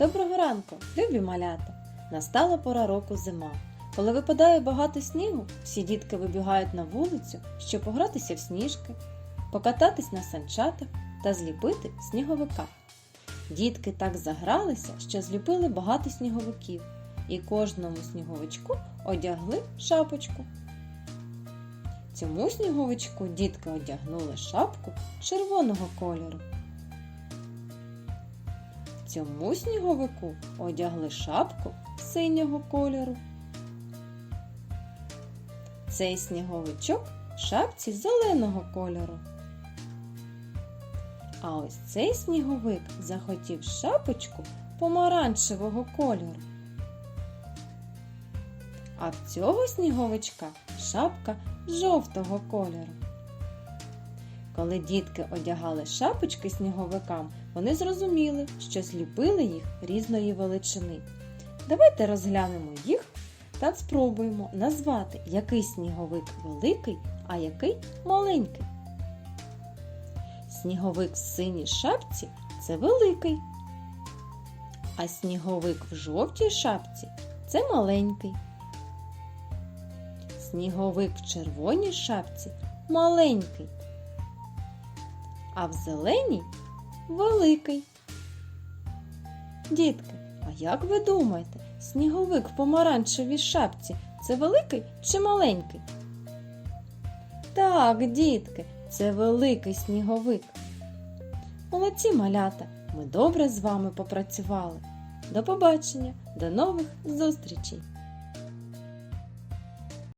Доброго ранку, любі малята! Настала пора року зима. Коли випадає багато снігу, всі дітки вибігають на вулицю, щоб погратися в сніжки, покататись на санчатах та зліпити сніговика. Дітки так загралися, що зліпили багато сніговиків, і кожному сніговичку одягли шапочку. Цьому сніговичку дітки одягнули шапку червоного кольору. Цьому сніговику одягли шапку синього кольору. Цей сніговичок шапці зеленого кольору. А ось цей сніговик захотів шапочку помаранчевого кольору. А в цього сніговичка шапка жовтого кольору. Коли дітки одягали шапочки сніговикам, вони зрозуміли, що зліпили їх різної величини. Давайте розглянемо їх та спробуємо назвати, який сніговик великий, а який маленький. Сніговик в синій шапці це великий, а сніговик в жовтій шапці це маленький. Сніговик в червоній шапці маленький а в зеленій великий. Дітки, а як ви думаєте, сніговик в помаранчевій шапці це великий чи маленький? Так, дітки, це великий сніговик. Молодці малята, ми добре з вами попрацювали. До побачення, до нових зустрічей!